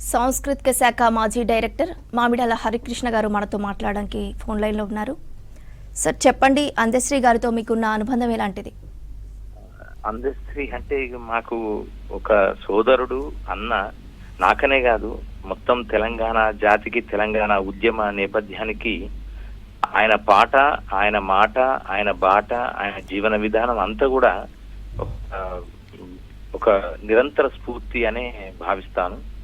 సాంస్కృతిక శాఖ మాజీ డైరెక్టర్ మామిడాల హరికృష్ణ గారు మనతో మాట్లాడడానికి ఫోన్ లైన్లో ఉన్నారు. సార్ చెప్పండి అందశ్రీ గారితో మీకున్న అనుబంధం ఎలాంటిది? అందశ్రీ అంటే ఇక మాకు ఒక సోదరుడు అన్న నాకనే కాదు మొత్తం తెలంగాణ జాతికి తెలంగాణ ఉద్యమ నేపథ్యానికి ఆయన పాట ఆయన మాట ఆయన బాట ఆయన జీవన విధానం అంతా కూడా ఒక- ఒక నిరంతర స్ఫూర్తి అనే భావిస్తాను.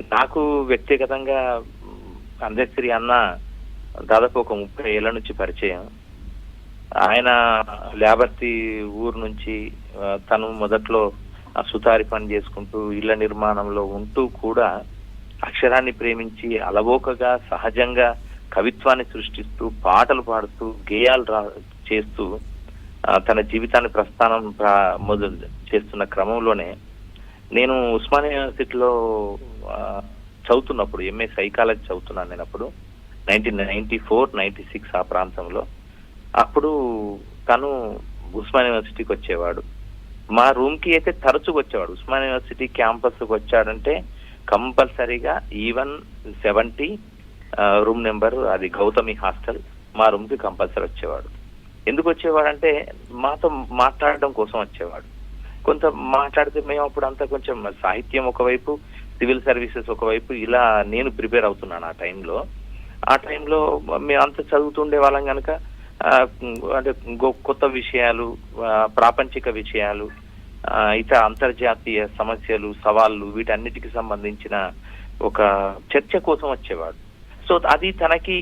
నాకు వ్యక్తిగతంగా అందశ్రీ అన్న దాదాపు ఒక ముప్పై ఏళ్ళ నుంచి పరిచయం. ఆయన లేబర్తి ఊరు నుంచి తను మొదట్లో సుతారి పని చేసుకుంటూ ఇళ్ళ నిర్మాణంలో ఉంటూ కూడా అక్షరాన్ని ప్రేమించి అలవోకగా సహజంగా కవిత్వాన్ని సృష్టిస్తూ పాటలు పాడుతూ గేయాలు రా చేస్తూ తన జీవితాన్ని ప్రస్థానం ప్రా- మొదలు చేస్తున్న క్రమంలోనే నేను ఉస్మానియా యూనివర్సిటీలో చదువుతున్నప్పుడు ఎంఏ సైకాలజీ చదువుతున్నాను నేను అప్పుడు nineteen ninety four ninety six ఆ ప్రాంతంలో. అప్పుడు తను ఉస్మాన్ యూనివర్సిటీకి వచ్చేవాడు. మా రూమ్కి అయితే తరచుగా వచ్చేవాడు. ఉస్మాన్ యూనివర్సిటీ క్యాంపస్కి వచ్చాడంటే కంపల్సరీగా ఈవెన్ సెవెంటీ రూమ్ నెంబర్ అది గౌతమి హాస్టల్ మా రూమ్కి కంపల్సరీ వచ్చేవాడు. ఎందుకు వచ్చేవాడంటే మాతో మాట్లాడడం కోసం వచ్చేవాడు. కొంత మాట్లాడితే మేము అప్పుడు అంతా కొంచెం సాహిత్యం ఒకవైపు సివిల్ సర్వీసెస్ ఒకవైపు ఇలా నేను ప్రిపేర్ అవుతున్నాను ఆ టైంలో. ఆ టైంలో మేము అంత చదువుతుండే వాళ్ళం కనుక అంటే కొత్త విషయాలు ప్రాపంచిక విషయాలు ఇతర అంతర్జాతీయ సమస్యలు సవాళ్ళు వీటన్నిటికి సంబంధించిన ఒక చర్చ కోసం వచ్చేవాడు. సో అది తనకి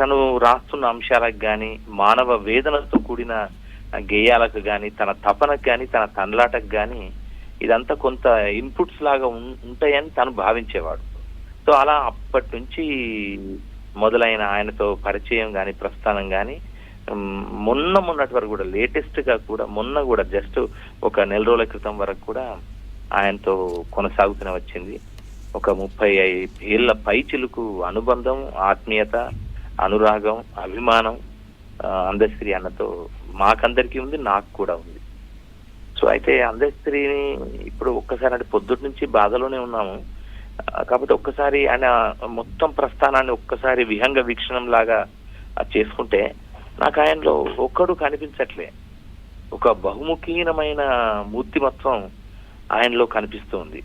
తను రాస్తున్న అంశాలకు కానీ మానవ వేదనతో కూడిన గేయాలకు కానీ తన తపనకు కానీ తన తండ్లాటకు కానీ ఇదంతా కొంత ఇన్పుట్స్ లాగా ఉం- ఉంటాయని తను భావించేవాడు. సో అలా అప్పటి నుంచి మొదలైన ఆయనతో పరిచయం కానీ ప్రస్థానం కానీ మొన్న మొన్నటి వరకు కూడా లేటెస్ట్గా కూడా మొన్న కూడా జస్ట్ ఒక నెల రోజుల క్రితం వరకు కూడా ఆయనతో కొనసాగుతూనే వచ్చింది. ఒక ముప్పై ఐ- ఏళ్ళ పైచిలుకు అనుబంధం ఆత్మీయత అనురాగం అభిమానం అందశ్రీ అన్నతో మాకందరికీ ఉంది నాకు కూడా ఉంది. సో అయితే అందశ్రీని ఇప్పుడు ఒక్కసారి అంటే పొద్దుటి నుంచి బాధలోనే ఉన్నాము. కాబట్టి కాకపోతే ఒక్కసారి ఆయన మొత్తం ప్రస్థానాన్ని ఒక్కసారి విహంగ వీక్షణం లాగా చేసుకుంటే నాకు ఆయనలో ఒక్కడు కనిపించట్లే. ఒక బహుముఖీనమైన మూర్తిమత్వం ఆయనలో కనిపిస్తుంది.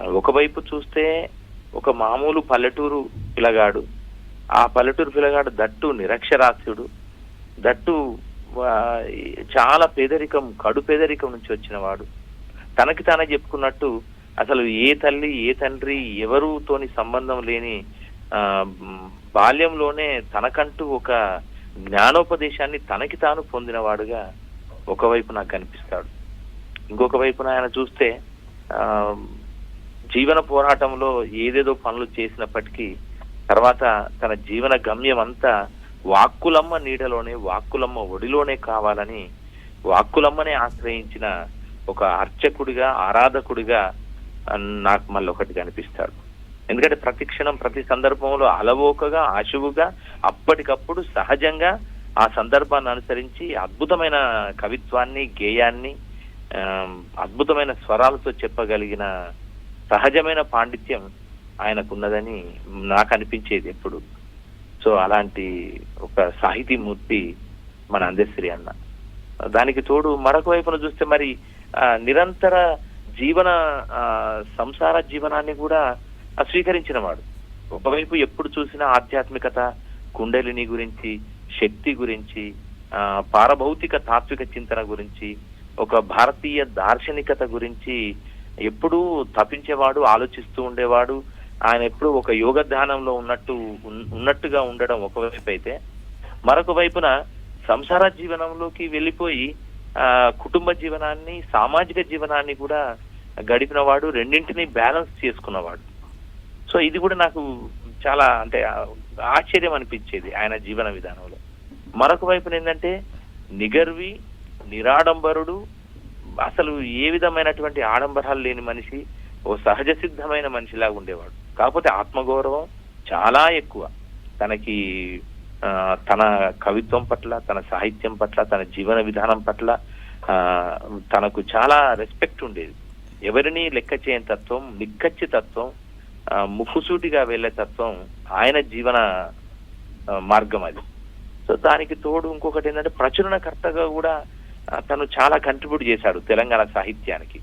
ఆ, ఒకవైపు చూస్తే ఒక మామూలు పల్లెటూరు పిల్లగాడు ఆ పల్లెటూరు పిల్లగాడు దట్టు నిరక్షరాస్యుడు దట్టు చాలా పేదరికం కడు పేదరికం నుంచి వచ్చిన వాడు. తనకి తానే చెప్పుకున్నట్టు అసలు ఏ తల్లి ఏ తండ్రి ఎవరుతోని సంబంధం లేని బాల్యంలోనే తనకంటూ ఒక జ్ఞానోపదేశాన్ని తనకి తాను పొందినవాడుగా ఒకవైపు నాకు కనిపిస్తాడు. ఇంకొక వైపున ఆయన చూస్తే జీవన పోరాటంలో ఏదేదో పనులు చేసినప్పటికీ తర్వాత తన జీవన గమ్యం అంతా వాక్కులమ్మ నీడలోనే వాక్కులమ్మ ఒడిలోనే కావాలని వాక్కులమ్మనే ఆశ్రయించిన ఒక అర్చకుడిగా ఆరాధకుడిగా నాకు మళ్ళీ ఒకటి కనిపిస్తాడు. ఎందుకంటే ప్రతి క్షణం ప్రతి సందర్భంలో అలవోకగా ఆశువుగా అప్పటికప్పుడు సహజంగా ఆ సందర్భాన్ని అనుసరించి అద్భుతమైన కవిత్వాన్ని గేయాన్ని అద్భుతమైన స్వరాలతో చెప్పగలిగిన సహజమైన పాండిత్యం ఆయనకున్నదని నాకు అనిపించేది ఎప్పుడు. సో అలాంటి ఒక సాహితీమూర్తి మన అందశ్రీ అన్న. దానికి తోడు మరొక వైపున చూస్తే మరి ఆ, నిరంతర జీవన ఆ, సంసార జీవనాన్ని కూడా స్వీకరించిన వాడు. ఒకవైపు ఎప్పుడు చూసినా ఆధ్యాత్మికత కుండలిని గురించి శక్తి గురించి ఆ, పారభౌతిక తాత్విక చింతన గురించి ఒక భారతీయ దార్శనికత గురించి ఎప్పుడూ తప్పించేవాడు ఆలోచిస్తూ ఉండేవాడు. ఆయన ఎప్పుడు ఒక యోగ ధ్యానంలో ఉన్నట్టు ఉన్- ఉన్నట్టుగా ఉండడం ఒకవైపు అయితే మరొక వైపున సంసార జీవనంలోకి వెళ్ళిపోయి ఆ కుటుంబ జీవనాన్ని సామాజిక జీవనాన్ని కూడా గడిపిన వాడు రెండింటిని బ్యాలెన్స్ చేసుకున్నవాడు. సో ఇది కూడా నాకు చాలా అంటే ఆశ్చర్యం అనిపించేది ఆయన జీవన విధానంలో. మరొక వైపున ఏంటంటే నిగర్వి నిరాడంబరుడు అసలు ఏ విధమైనటువంటి ఆడంబరాలు లేని మనిషి ఓ సహజ సిద్ధమైన మనిషిలాగా ఉండేవాడు. కాకపోతే ఆత్మగౌరవం చాలా ఎక్కువ. తనకి తన కవిత్వం పట్ల తన సాహిత్యం పట్ల తన జీవన విధానం పట్ల ఆ, తనకు చాలా రెస్పెక్ట్ ఉండేది. ఎవరిని లెక్క చేయని తత్వం నిక్కచ్చి తత్వం ముక్కుసూటిగా వెళ్ళే తత్వం ఆయన జీవన మార్గం అది. సో దానికి తోడు ఇంకొకటి ఏంటంటే ప్రచురణకర్తగా కూడా తను చాలా కంట్రిబ్యూట్ చేశాడు తెలంగాణ సాహిత్యానికి.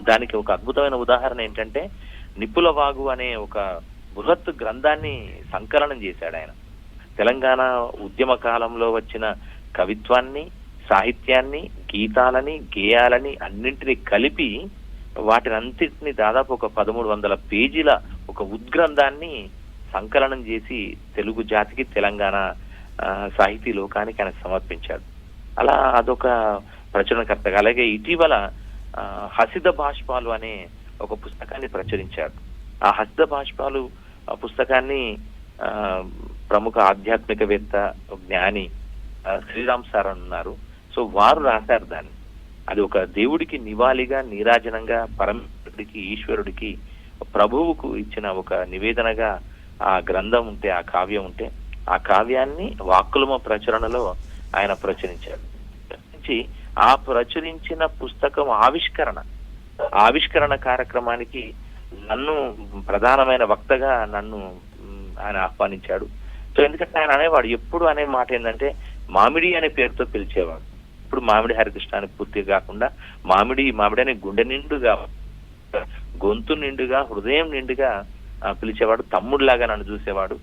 దానికి ఒక అద్భుతమైన ఉదాహరణ ఏంటంటే నిపుల వాగు అనే ఒక బృహత్ గ్రంథాన్ని సంకలనం చేశాడు ఆయన. తెలంగాణ ఉద్యమ కాలంలో వచ్చిన కవిత్వాన్ని సాహిత్యాన్ని గీతాలని గేయాలని అన్నింటినీ కలిపి వాటినంతటిని దాదాపు ఒక పదమూడు వందల పేజీల ఒక ఉద్గ్రంథాన్ని సంకలనం చేసి తెలుగు జాతికి తెలంగాణ సాహితీ లోకానికి ఆయన సమర్పించాడు. అలా అదొక ప్రచురణకర్తగా అలాగే ఇటీవల హసిద భాష్పాలు అనే ఒక పుస్తకాన్ని ప్రచురించాడు ఆ హస్త భాష్పాలు ఆ పుస్తకాన్ని ఆ, ప్రముఖ ఆధ్యాత్మికవేత్త జ్ఞాని శ్రీరామ్ సార్ అన్నారు సో వారు రాశారు దాన్ని. అది ఒక దేవుడికి నివాళిగా నీరాజనంగా పరమేశ్వరుడికి ఈశ్వరుడికి ప్రభువుకు ఇచ్చిన ఒక నివేదనగా ఆ గ్రంథం ఉంటే ఆ కావ్యం ఉంటే ఆ కావ్యాన్ని వాక్కులమ ప్రచురణలో ఆయన ప్రచురించాడు ఆ ప్రచురించిన పుస్తకం ఆవిష్కరణ. ఆవిష్కరణ కార్యక్రమానికి నన్ను ప్రధానమైన వక్తగా నన్ను ఆయన ఆహ్వానించాడు. సో ఎందుకంటే ఆయన అనేవాడు ఎప్పుడు అనే మాట ఏంటంటే మామిడి అనే పేరుతో పిలిచేవాడు. ఇప్పుడు మామిడి హరికృష్ణ అని పూర్తిగా కాకుండా మామిడి మామిడి అనే గుండె నిండుగా గొంతు నిండుగా హృదయం నిండుగా పిలిచేవాడు తమ్ముడిలాగా నన్ను చూసేవాడు.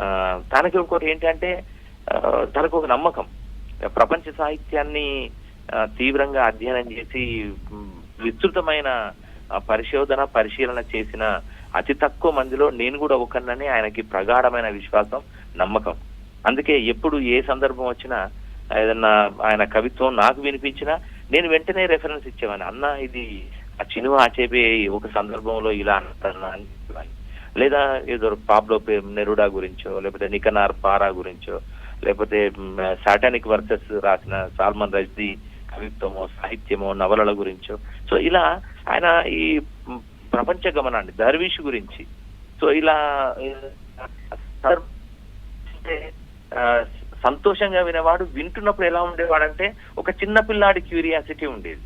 ఆ, తనకి ఇంకోటి ఏంటంటే ఆ, తనకు ఒక నమ్మకం. ప్రపంచ సాహిత్యాన్ని తీవ్రంగా అధ్యయనం చేసి విస్తృతమైన పరిశోధన పరిశీలన చేసిన అతి తక్కువ మందిలో నేను కూడా ఒకనని ఆయనకి ప్రగాఢమైన విశ్వాసం నమ్మకం అందుకే ఎప్పుడు ఏ సందర్భం వచ్చినా ఏదన్నా ఆయన కవిత్వం నాకు వినిపించినా నేను వెంటనే రెఫరెన్స్ ఇచ్చేవాని అన్న ఇది ఆ చినువ ఆచేపే ఒక సందర్భంలో ఇలా అంటారా అని చెప్పేవాడిని. లేదా ఏదో పాబ్లో నెరుడా గురించో లేకపోతే నికనార్ పారా గురించో లేకపోతే సాటానిక్ వర్సెస్ రాసిన సాల్మన్ రజ్దీ కవిత్వమో సాహిత్యమో నవలల గురించో సో ఇలా ఆయన ఈ ప్రపంచ గమనాన్ని దర్వీష్ గురించి సో ఇలా సంతోషంగా వినేవాడు వింటున్నప్పుడు ఎలా ఉండేవాడంటే ఒక చిన్న పిల్లాడి క్యూరియాసిటీ ఉండేది.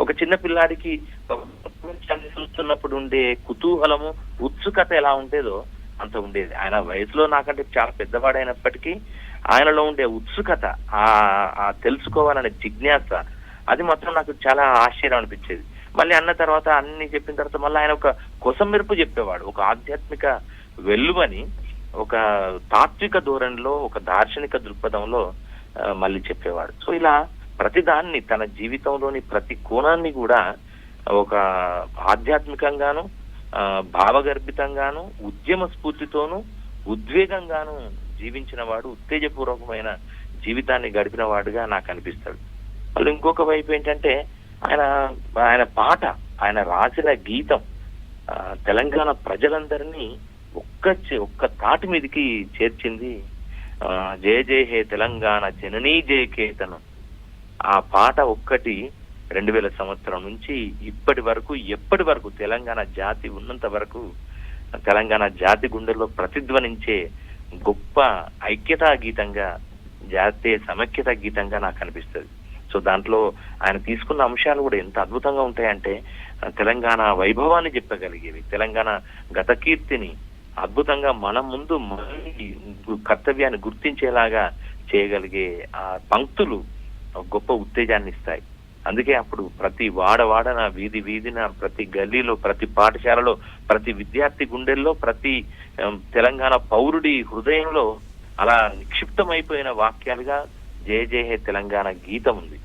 ఒక చిన్న పిల్లాడికి ప్రపంచాన్ని చూస్తున్నప్పుడు ఉండే కుతూహలము ఉత్సుకత ఎలా ఉండేదో అంత ఉండేది. ఆయన వయసులో నాకంటే చాలా పెద్దవాడైనప్పటికీ ఆయనలో ఉండే ఉత్సుకత ఆ తెలుసుకోవాలనే జిజ్ఞాస అది మాత్రం నాకు చాలా ఆశ్చర్యం అనిపించేది. మళ్ళీ అన్న తర్వాత అన్ని చెప్పిన తర్వాత మళ్ళీ ఆయన ఒక కొసమెరుపు చెప్పేవాడు ఒక ఆధ్యాత్మిక వెల్లువని ఒక తాత్విక ధోరణిలో ఒక దార్శనిక దృక్పథంలో మళ్ళీ చెప్పేవాడు. సో ఇలా ప్రతి దాన్ని తన జీవితంలోని ప్రతి కోణాన్ని కూడా ఒక ఆధ్యాత్మికంగాను భావగర్భితంగాను ఉద్యమ స్ఫూర్తితోనూ ఉద్వేగంగాను జీవించిన వాడు ఉత్తేజపూర్వకమైన జీవితాన్ని గడిపిన వాడుగా నాకు అనిపిస్తాడు. మళ్ళీ ఇంకొక వైపు ఏంటంటే ఆయన ఆయన పాట ఆయన రాసిన గీతం తెలంగాణ ప్రజలందరినీ ఒక్క ఒక్క తాటి మీదకి చేర్చింది జయ జయ హే తెలంగాణ జననీ జయ కేతనం. ఆ పాట ఒక్కటి రెండు వేల సంవత్సరం నుంచి ఇప్పటి వరకు ఎప్పటి వరకు తెలంగాణ జాతి ఉన్నంత వరకు తెలంగాణ జాతి గుండెల్లో ప్రతిధ్వనించే గొప్ప ఐక్యతా గీతంగా జాతీయ సమైక్యత గీతంగా నాకు అనిపిస్తుంది. సో దాంట్లో ఆయన తీసుకున్న అంశాలు కూడా ఎంత అద్భుతంగా ఉంటాయంటే తెలంగాణ వైభవాన్ని చెప్పగలిగేవి. తెలంగాణ గత కీర్తిని అద్భుతంగా మన ముందు మళ్ళీ కర్తవ్యాన్ని గుర్తించేలాగా చేయగలిగే ఆ పంక్తులు గొప్ప ఉత్తేజాన్ని ఇస్తాయి. అందుకే అప్పుడు ప్రతి వాడవాడన వీధి వీధిన ప్రతి గల్లీలో ప్రతి పాఠశాలలో ప్రతి విద్యార్థి గుండెల్లో ప్రతి తెలంగాణ పౌరుడి హృదయంలో అలా నిక్షిప్తమైపోయిన వాక్యాలుగా జయ జయ హే తెలంగాణ గీతం ఉంది.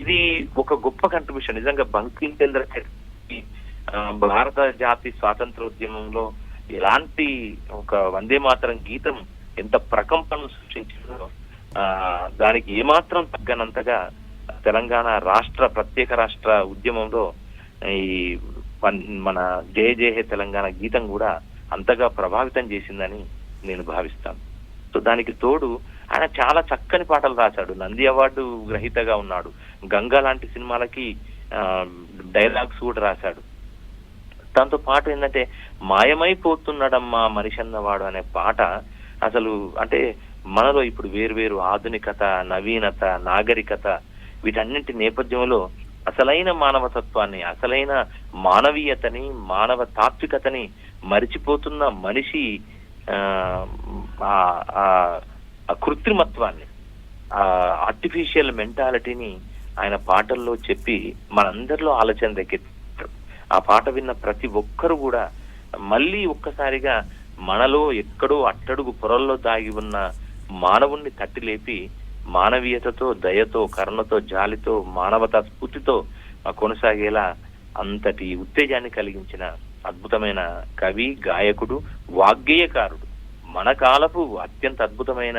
ఇది ఒక గొప్ప కంట్రిబ్యూషన్ నిజంగా బంకిం చంద్ర భారత జాతి స్వాతంత్రోద్యమంలో ఎలాంటి ఒక వందే మాత్రం గీతం ఎంత ప్రకంపనలు సృష్టించిందో ఆ దానికి ఏమాత్రం తగ్గనంతగా తెలంగాణ రాష్ట్ర ప్రత్యేక రాష్ట్ర ఉద్యమంలో ఈ మన జయ జయ హే తెలంగాణ గీతం కూడా అంతగా ప్రభావితం చేసిందని నేను భావిస్తాను. సో దానికి తోడు ఆయన చాలా చక్కని పాటలు రాశాడు. నంది అవార్డు గ్రహీతగా ఉన్నాడు. గంగా లాంటి సినిమాలకి డైలాగ్స్ కూడా రాశాడు. దాంతో పాటు ఏంటంటే మాయమైపోతున్నాడమ్మా మనిషి అన్నవాడు అనే పాట అసలు అంటే మనలో ఇప్పుడు వేరు వేరు ఆధునికత నవీనత నాగరికత వీటన్నింటి నేపథ్యంలో అసలైన మానవతత్వాన్ని అసలైన మానవీయతని మానవ తాత్వికతని మరిచిపోతున్న మనిషి ఆ- ఆ కృత్రిమత్వాన్ని ఆ ఆర్టిఫిషియల్ మెంటాలిటీని ఆయన పాటల్లో చెప్పి మనందరిలో ఆలోచన రేకెత్తారు. ఆ పాట విన్న ప్రతి ఒక్కరు కూడా మళ్ళీ ఒక్కసారిగా మనలో ఎక్కడో అట్టడుగు పొరల్లో దాగి ఉన్న మానవుణ్ణి తట్టి లేపి మానవీయతతో దయతో కరుణతో జాలితో మానవతా స్ఫూర్తితో కొనసాగేలా అంతటి ఉత్తేజాన్ని కలిగించిన అద్భుతమైన కవి గాయకుడు వాగ్గేయకారుడు మన కాలపు అత్యంత అద్భుతమైన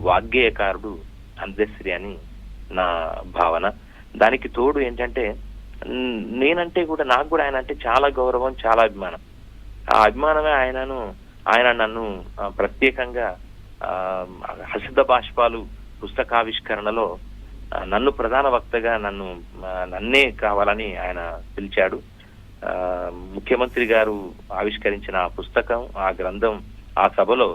వాగ్గేయకారుడు అందశ్రీ అని నా భావన. దానికి తోడు ఏంటంటే నేనంటే కూడా నాకు కూడా ఆయన అంటే చాలా గౌరవం చాలా అభిమానం. ఆ అభిమానమే ఆయనను ఆయన నన్ను ప్రత్యేకంగా ఆ, హసిత బాష్పాలు పుస్తకావిష్కరణలో నన్ను ప్రధాన వక్తగా నన్ను నన్నే కావాలని ఆయన పిలిచాడు. ఆ, ముఖ్యమంత్రి గారు ఆవిష్కరించిన ఆ పుస్తకం ఆ గ్రంథం ఆ సభలో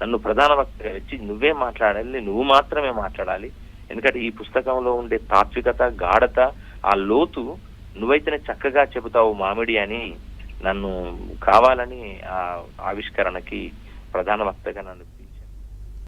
నన్ను ప్రధాన వక్తగా వచ్చి నువ్వే మాట్లాడాలి నువ్వు మాత్రమే మాట్లాడాలి. ఎందుకంటే ఈ పుస్తకంలో ఉండే తాత్వికత గాఢత ఆ లోతు నువ్వైతేనే చక్కగా చెబుతావు మామిడి అని నన్ను కావాలని ఆ ఆవిష్కరణకి ప్రధాన వక్తగా నన్ను